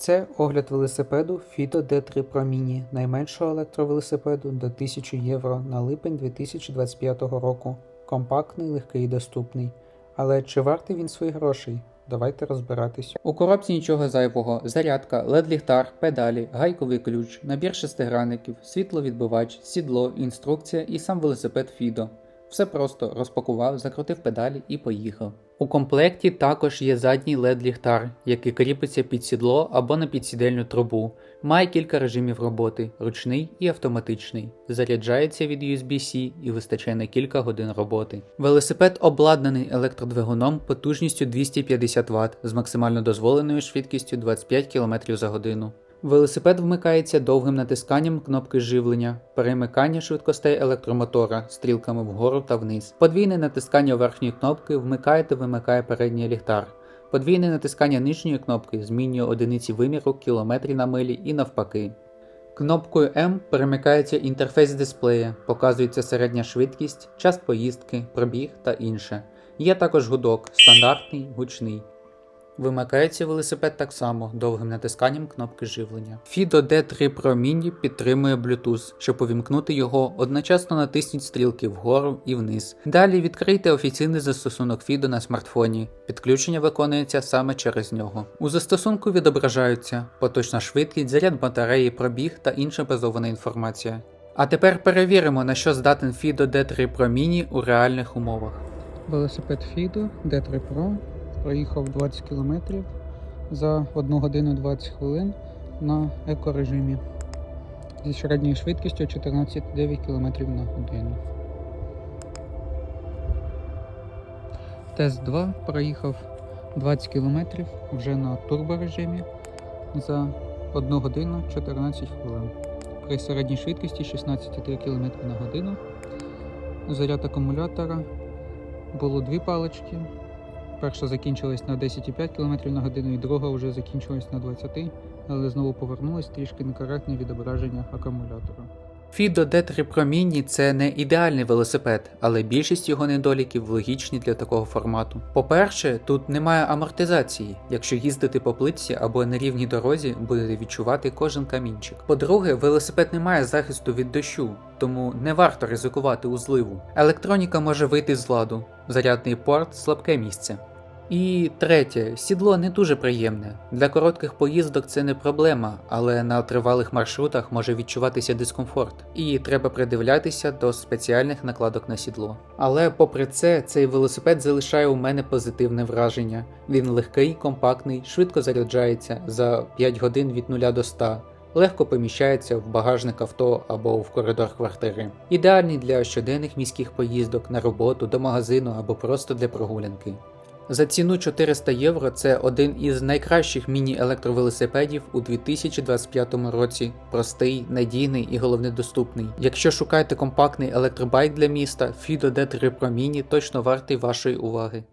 Це огляд велосипеду Fido D3 Pro Mini, найменшого електровелосипеду до 1000 євро на липень 2025 року. Компактний, легкий і доступний. Але чи вартий він своїх грошей? Давайте розбиратись. У коробці нічого зайвого: зарядка, LED-ліхтар, педалі, гайковий ключ, набір шестигранників, світловідбивач, сідло, інструкція і сам велосипед Fido. Все просто розпакував, закрутив педалі і поїхав. У комплекті також є задній LED-ліхтар, який кріпиться під сідло або на підсідельну трубу. Має кілька режимів роботи: ручний і автоматичний. Заряджається від USB-C і вистачає на кілька годин роботи. Велосипед обладнаний електродвигуном потужністю 250 Вт з максимально дозволеною швидкістю 25 км за годину. Велосипед вмикається довгим натисканням кнопки живлення, перемикання швидкостей електромотора стрілками вгору та вниз. Подвійне натискання верхньої кнопки вмикає та вимикає передній ліхтар. Подвійне натискання нижньої кнопки змінює одиниці виміру кілометрі на милі і навпаки. Кнопкою М перемикається інтерфейс дисплея, показується середня швидкість, час поїздки, пробіг та інше. Є також гудок, стандартний, гучний. Вимикається велосипед так само довгим натисканням кнопки живлення. Fido D3 Pro Mini підтримує Bluetooth. Щоб увімкнути його, одночасно натисніть стрілки вгору і вниз. Далі відкрийте офіційний застосунок Fido на смартфоні. Підключення виконується саме через нього. У застосунку відображаються поточна швидкість, заряд батареї, пробіг та інша базована інформація. А тепер перевіримо, на що здатен Fido D3 Pro Mini у реальних умовах. Велосипед Fido D3 Pro проїхав 20 км за 1 годину 20 хвилин на екорежимі зі середньою швидкістю 14,9 км на годину. Тест 2 проїхав 20 км вже на турборежимі за 1 годину 14 хвилин. При середній швидкості 16,3 км на годину. Заряд акумулятора було дві палички. Перша закінчилась на 10,5 км на годину і друга вже закінчилась на 20, але знову повернулась трішки некоректне відображення акумулятора. Fido D3 Pro це не ідеальний велосипед, але більшість його недоліків логічні для такого формату. По-перше, тут немає амортизації. Якщо їздити по плитці або нерівній дорозі, будете відчувати кожен камінчик. По-друге, велосипед не має захисту від дощу, тому не варто ризикувати у зливу. Електроніка може вийти з ладу, зарядний порт слабке місце. І третє, сідло не дуже приємне. Для коротких поїздок це не проблема, але на тривалих маршрутах може відчуватися дискомфорт, і треба придивлятися до спеціальних накладок на сідло. Але попри це, цей велосипед залишає у мене позитивне враження. Він легкий, компактний, швидко заряджається за 5 годин від 0 до 100. Легко поміщається в багажник авто або в коридор квартири. Ідеальний для щоденних міських поїздок на роботу, до магазину або просто для прогулянки. За ціну 400 євро це один із найкращих міні-електровелосипедів у 2025 році. Простий, надійний і головне доступний. Якщо шукаєте компактний електробайк для міста, Fido D3 Pro Mini точно вартий вашої уваги.